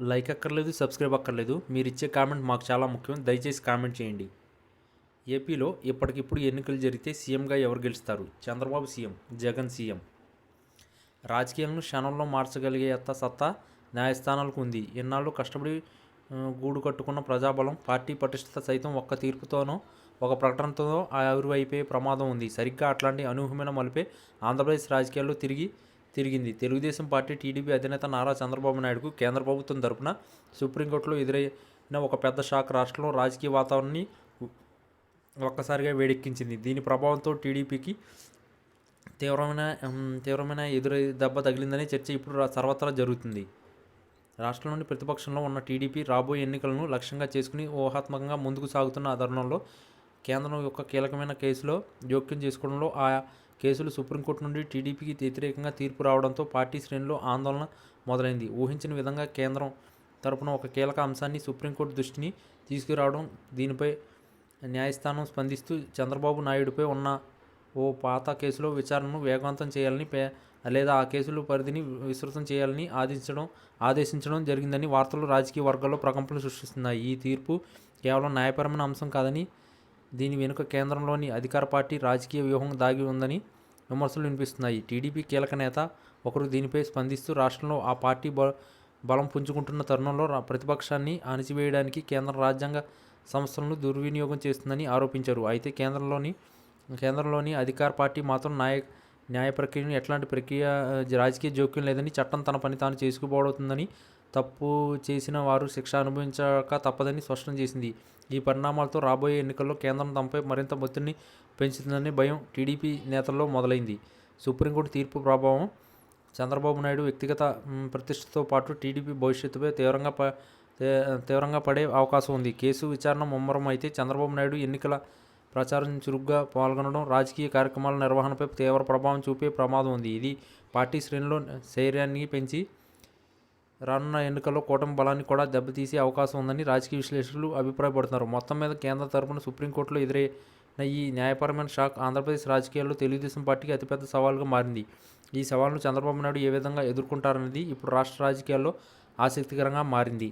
Like అక్కర్లేదు subscribe అక్కర్లేదు. మీరు ఇచ్చే కామెంట్ మాకు చాలా ముఖ్యం. దయచేసి కామెంట్ చేయండి. ఏపీలో ఇప్పటికిప్పుడు ఎన్నికలు జరిగితే సీఎంగా ఎవరు గెలుస్తారు? Chandrababu CM Jagan CM. రాజకీయాలను క్షణంలో మార్చగలిగే అత్త సత్తా న్యాయస్థానాలకు ఉంది. ఎన్నాళ్ళు కష్టపడి గూడు కట్టుకున్న ప్రజాబలం పార్టీ పటిష్టత సైతం ఒక్క తీర్పుతోనో ఒక ప్రకటనతోనో ఆవిరివైపోయే ప్రమాదం ఉంది. సరిగ్గా అట్లాంటి అనూహ్యమైన మలిపే ఆంధ్రప్రదేశ్ రాజకీయాల్లో తిరిగి తిరిగింది. తెలుగుదేశం పార్టీ టీడీపీ అధినేత నారా చంద్రబాబు నాయుడుకు కేంద్ర ప్రభుత్వం తరపున సుప్రీంకోర్టులో ఎదురైన ఒక పెద్ద షాక్ రాష్ట్రంలో రాజకీయ వాతావరణాన్ని ఒక్కసారిగా వేడెక్కించింది. దీని ప్రభావంతో టీడీపీకి తీవ్రమైన తీవ్రమైన ఎదురు దెబ్బ తగిలిందనే చర్చ ఇప్పుడు సర్వత్రా జరుగుతుంది. రాష్ట్రంలోని ప్రతిపక్షంలో ఉన్న టీడీపీ రాబోయే ఎన్నికలను లక్ష్యంగా చేసుకుని ఊహాత్మకంగా ముందుకు సాగుతున్న ఆ తరుణంలో కేంద్రం యొక్క కీలకమైన కేసులో జోక్యం చేసుకోవడంలో ఆ కేసులు సుప్రీంకోర్టు నుండి టీడీపీకి వ్యతిరేకంగా తీర్పు రావడంతో పార్టీ శ్రేణిలో ఆందోళన మొదలైంది. ఊహించిన విధంగా కేంద్రం తరపున ఒక కీలక అంశాన్ని సుప్రీంకోర్టు దృష్టిని తీసుకురావడం దీనిపై న్యాయస్థానం స్పందిస్తూ చంద్రబాబు నాయుడుపై ఉన్న ఓ పాత కేసులో విచారణను వేగవంతం చేయాలని పే లేదా ఆ కేసుల పరిధిని విస్తృతం చేయాలని ఆదేశించడం ఆదేశించడం జరిగిందని వార్తలు రాజకీయ వర్గాల్లో ప్రకంపనలు సృష్టిస్తున్నాయి. ఈ తీర్పు కేవలం న్యాయపరమైన అంశం కాదని దీని వెనుక కేంద్రంలోని అధికార పార్టీ రాజకీయ వ్యూహం దాగి ఉందని విమర్శలు వినిపిస్తున్నాయి. టీడీపీ కీలక నేత ఒకరు దీనిపై స్పందిస్తూ రాష్ట్రంలో ఆ పార్టీ బ బలం పుంజుకుంటున్న తరుణంలో ప్రతిపక్షాన్ని అణిచివేయడానికి కేంద్ర రాజ్యాంగ సంస్థలను దుర్వినియోగం చేస్తుందని ఆరోపించారు. అయితే కేంద్రంలోని కేంద్రంలోని అధికార పార్టీ మాత్రం నాయక న్యాయ ప్రక్రియను ఎట్లాంటి ప్రక్రియ రాజకీయ జోక్యం లేదని చట్టం తన పని తాను చేసుకుపోతుందని తప్పు చేసిన వారు శిక్ష అనుభవించక తప్పదని స్పష్టం చేసింది. ఈ పరిణామాలతో రాబోయే ఎన్నికల్లో కేంద్రం తమపై మరింత ఒత్తిడిని పెంచుతుందనే భయం టీడీపీ నేతల్లో మొదలైంది. సుప్రీంకోర్టు తీర్పు ప్రభావం చంద్రబాబు నాయుడు వ్యక్తిగత ప్రతిష్టతో పాటు టీడీపీ భవిష్యత్తుపై తీవ్రంగా తీవ్రంగా పడే అవకాశం ఉంది. కేసు విచారణ ముమ్మరం అయితే చంద్రబాబు నాయుడు ఎన్నికల ప్రచారం చురుగ్గా పాల్గొనడం రాజకీయ కార్యక్రమాల నిర్వహణపై తీవ్ర ప్రభావం చూపే ప్రమాదం ఉంది. ఇది పార్టీ శ్రేణిలో శైర్యాన్ని పెంచి రానున్న ఎన్నికల్లో కూటమి బలాన్ని కూడా దెబ్బతీసే అవకాశం ఉందని రాజకీయ విశ్లేషకులు అభిప్రాయపడుతున్నారు. మొత్తం మీద కేంద్ర తరపున సుప్రీంకోర్టులో ఎదురైన ఈ న్యాయపరమైన షాక్ ఆంధ్రప్రదేశ్ రాజకీయాల్లో తెలుగుదేశం పార్టీకి అతిపెద్ద సవాల్గా మారింది. ఈ సవాల్ను చంద్రబాబు నాయుడు ఏ విధంగా ఎదుర్కొంటారనేది ఇప్పుడు రాష్ట్ర రాజకీయాల్లో ఆసక్తికరంగా మారింది.